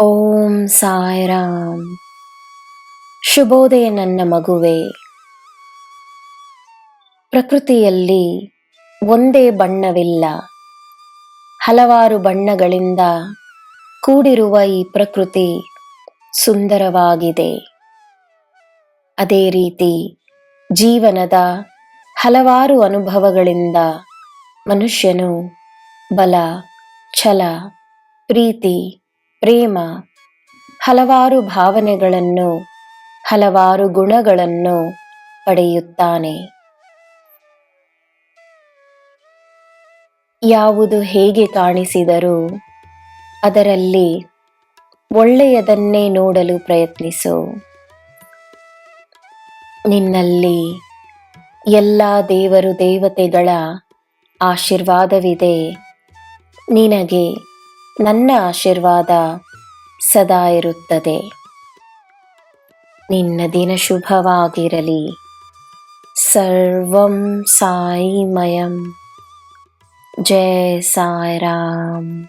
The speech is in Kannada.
ಓಂ ಸಾಯಿರಾಮ್. ಶುಭೋದಯ ನನ್ನ ಮಗುವೆ. ಪ್ರಕೃತಿಯಲ್ಲಿ ಒಂದೇ ಬಣ್ಣವಿಲ್ಲ. ಹಲವಾರು ಬಣ್ಣಗಳಿಂದ ಕೂಡಿರುವ ಈ ಪ್ರಕೃತಿ ಸುಂದರವಾಗಿದೆ. ಅದೇ ರೀತಿ ಜೀವನದ ಹಲವಾರು ಅನುಭವಗಳಿಂದ ಮನುಷ್ಯನು ಬಲ, ಛಲ, ಪ್ರೀತಿ ಪ್ರೇಮ, ಹಲವಾರು ಭಾವನೆಗಳನ್ನು, ಹಲವಾರು ಗುಣಗಳನ್ನು ಪಡೆಯುತ್ತಾನೆ. ಯಾವುದು ಹೇಗೆ ಕಾಣಿಸಿದರೂ ಅದರಲ್ಲಿ ಒಳ್ಳೆಯದನ್ನೇ ನೋಡಲು ಪ್ರಯತ್ನಿಸು. ನಿನ್ನಲ್ಲಿ ಎಲ್ಲ ದೇವರು ದೇವತೆಗಳ ಆಶೀರ್ವಾದವಿದೆ. ನಿನಗೆ ನನ್ನ ಆಶೀರ್ವಾದ ಸದಾ ಇರುತ್ತದೆ. ನಿನ್ನ ದಿನ ಶುಭವಾಗಿರಲಿ. ಸರ್ವಂ ಸಾಯಿಮಯಂ. ಜಯ ಸಾಯಿರಾಮ್.